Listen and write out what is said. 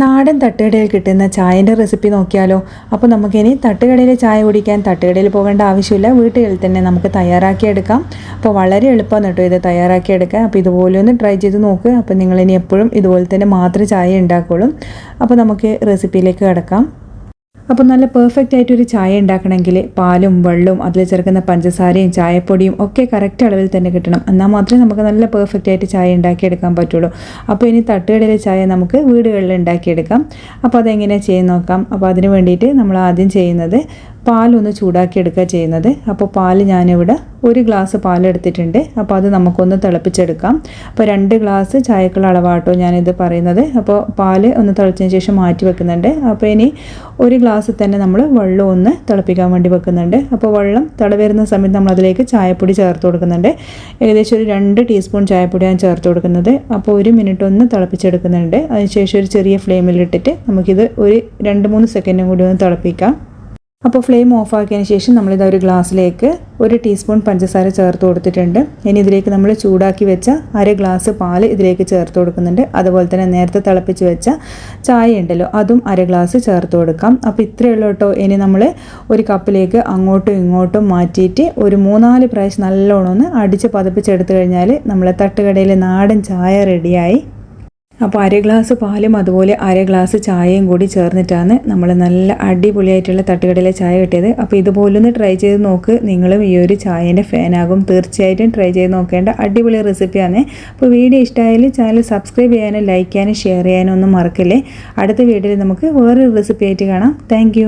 നാടൻ തട്ടുകടയിൽ കിട്ടുന്ന ചായന്റെ റെസിപ്പി നോക്കിയാലോ? അപ്പോൾ നമുക്കിനി തട്ടുകടയിൽ ചായ കുടിക്കാൻ തട്ടുകടയിൽ പോകേണ്ട ആവശ്യമില്ല. വീട്ടുകളിൽ തന്നെ നമുക്ക് തയ്യാറാക്കിയെടുക്കാം. അപ്പോൾ വളരെ എളുപ്പമാണ് കേട്ടോ ഇത് തയ്യാറാക്കിയെടുക്കാൻ. അപ്പോൾ ഇതുപോലെ ഒന്ന് ട്രൈ ചെയ്ത് നോക്കുക അപ്പോൾ നിങ്ങളിനി എപ്പോഴും ഇതുപോലെ തന്നെ മാത്രം ചായ ഉണ്ടാക്കുള്ളൂ. അപ്പോൾ നമുക്ക് റെസിപ്പിയിലേക്ക് കിടക്കാം. അപ്പോൾ നല്ല പെർഫെക്റ്റ് ആയിട്ട് ഒരു ചായ ഉണ്ടാക്കണമെങ്കിൽ പാലും വെള്ളവും അതിൽ ചേർക്കുന്ന പഞ്ചസാരയും ചായപ്പൊടിയും ഒക്കെ കറക്റ്റ് അളവിൽ തന്നെ കിട്ടണം. എന്നാൽ മാത്രമേ നമുക്ക് നല്ല പെർഫെക്റ്റ് ആയിട്ട് ചായ ഉണ്ടാക്കിയെടുക്കാൻ പറ്റുള്ളൂ. അപ്പോൾ ഇനി തട്ടുകടയിലെ ചായ നമുക്ക് വീടുകളിൽ ഉണ്ടാക്കിയെടുക്കാം. അപ്പോൾ അതെങ്ങനെയാണ് ചെയ്യാൻ നോക്കാം. അപ്പോൾ അതിന് വേണ്ടിയിട്ട് നമ്മൾ ആദ്യം ചെയ്യുന്നത് പാലൊന്ന് ചൂടാക്കിയെടുക്കുക ചെയ്യുന്നത്. അപ്പോൾ പാൽ ഞാനിവിടെ ഒരു ഗ്ലാസ് പാൽ എടുത്തിട്ടുണ്ട് അപ്പോൾ അത് നമുക്കൊന്ന് തിളപ്പിച്ചെടുക്കാം. അപ്പോൾ രണ്ട് ഗ്ലാസ് ചായക്കുള്ള അളവാട്ടോ ഞാനിത് പറയുന്നത്. അപ്പോൾ പാൽ ഒന്ന് തിളച്ചതിന് ശേഷം മാറ്റി വെക്കുന്നുണ്ട്. അപ്പോൾ ഇനി ഒരു ഗ്ലാസ് തന്നെ നമ്മൾ വെള്ളം ഒന്ന് തിളപ്പിക്കാൻ വേണ്ടി വെക്കുന്നുണ്ട്. അപ്പോൾ വെള്ളം തിള വരുന്ന സമയത്ത് നമ്മൾ അതിലേക്ക് ചായപ്പൊടി ചേർത്ത് കൊടുക്കുന്നുണ്ട്. ഏകദേശം ഒരു രണ്ട് ടീസ്പൂൺ ചായപ്പൊടി ഞാൻ ചേർത്ത് കൊടുക്കുന്നത്. അപ്പോൾ ഒരു മിനിറ്റ് ഒന്ന് തിളപ്പിച്ചെടുക്കുന്നുണ്ട്. അതിനുശേഷം ഒരു ചെറിയ ഫ്ലെയിമിലിട്ടിട്ട് നമുക്കിത് ഒരു രണ്ട് മൂന്ന് സെക്കൻഡും കൂടി ഒന്ന് തിളപ്പിക്കാം. അപ്പോൾ ഫ്ലെയിം ഓഫ് ആക്കിയതിന് ശേഷം നമ്മളിത് ഒരു ഗ്ലാസ്സിലേക്ക് ഒരു ടീസ്പൂൺ പഞ്ചസാര ചേർത്ത് കൊടുത്തിട്ടുണ്ട്. ഇനി ഇതിലേക്ക് നമ്മൾ ചൂടാക്കി വെച്ച അര ഗ്ലാസ് പാൽ ഇതിലേക്ക് ചേർത്ത് കൊടുക്കുന്നുണ്ട്. അതുപോലെ തന്നെ നേരത്തെ തിളപ്പിച്ച് വെച്ച ചായ ഉണ്ടല്ലോ അതും അര ഗ്ലാസ് ചേർത്ത് കൊടുക്കാം. അപ്പോൾ ഇത്രയേ ഉള്ളൂ കേട്ടോ. ഇനി നമ്മൾ ഒരു കപ്പിലേക്ക് അങ്ങോട്ടും ഇങ്ങോട്ടും മാറ്റിയിട്ട് ഒരു മൂന്നാൽ പ്രാവശ്യം നല്ലോണം ഒന്ന് അടിച്ച് പതപ്പിച്ചെടുത്ത് കഴിഞ്ഞാൽ നമ്മളെ തട്ടുകടയിലെ നാടൻ ചായ റെഡിയായി അപ്പോൾ അര ഗ്ലാസ് പാലും അതുപോലെ അര ഗ്ലാസ് ചായയും കൂടി ചേർന്നിട്ടാണ് നമ്മൾ നല്ല അടിപൊളിയായിട്ടുള്ള തട്ടുകടയിലെ ചായ കിട്ടിയത്. അപ്പോൾ ഇതുപോലൊന്ന് ട്രൈ ചെയ്ത് നോക്ക്. നിങ്ങളും ഈ ഒരു ചായേന്റെ ഫാനാകും തീർച്ചയായിട്ടും ട്രൈ ചെയ്ത് നോക്കേണ്ട അടിപൊളി റെസിപ്പിയാണ് അപ്പോൾ വീഡിയോ ഇഷ്ടമായാലും ചാനൽ സബ്സ്ക്രൈബ് ചെയ്യാനും ലൈക്ക് ചെയ്യാനും ഷെയർ ചെയ്യാനും ഒന്നും മറക്കില്ലേ. അടുത്ത വീഡിയോയിൽ നമുക്ക് വേറൊരു റെസിപ്പി ആയിട്ട് കാണാം. താങ്ക്